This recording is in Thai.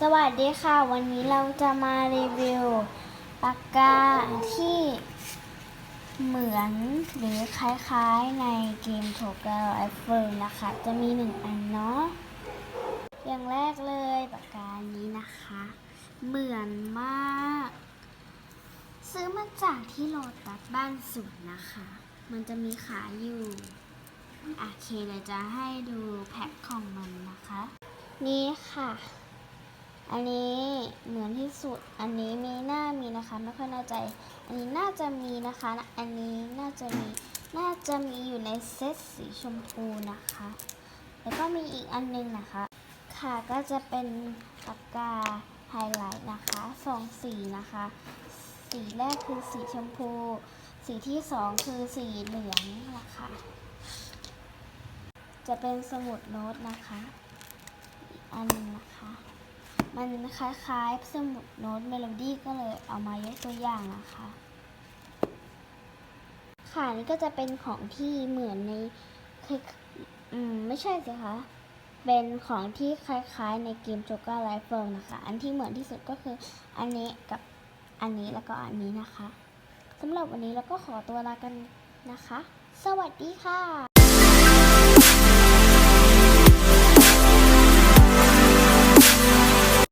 สวัสดีค่ะ วันนี้เราจะมารีวิวปากกาที่เหมือนหรือคล้ายๆในเกมโทเกอร์ไอเฟิลนะคะ จะมีหนึ่งอันเนาะอย่างแรกเลยปากกานี้นะคะ เหมือนมาก ซื้อมาจากที่โลตัสบ้านสวนนะคะ มันจะมีขายอยู่โอเคเดี๋ยวจะให้ดูแพ็คของมันนะคะ นี่ค่ะ อันนี้เหมือนที่สุด อันนี้มีหน้ามีนะคะ ไม่ค่อยแน่ใจ อันนี้น่าจะมีนะคะ อันนี้น่าจะมี น่าจะมีอยู่ในเซตสีชมพูนะคะ แล้วก็มีอีกอันนึงนะคะ ค่ะ ก็จะเป็นปากกาไฮไลท์นะคะสองสีนะคะ สีแรกคือสีชมพู สีที่สองคือสีเหลืองนะคะ จะเป็นสมุดโน้ตนะคะ อีกอันนึงนะคะ มันคล้ายๆสมุดโน้ตเมโลดี้ก็เลยเอามายกตัวอย่างนะคะ ค่ะนี่ก็จะเป็นของที่เหมือนในคล้ายอืมไม่ใช่สิคะ เป็นของที่คล้ายๆในเกม Joker Life World นะคะ อันที่เหมือนที่สุดก็คืออันนี้กับอันนี้แล้วก็อันนี้นะคะสำหรับวันนี้เราก็ขอตัวลากันนะคะ สวัสดีค่ะ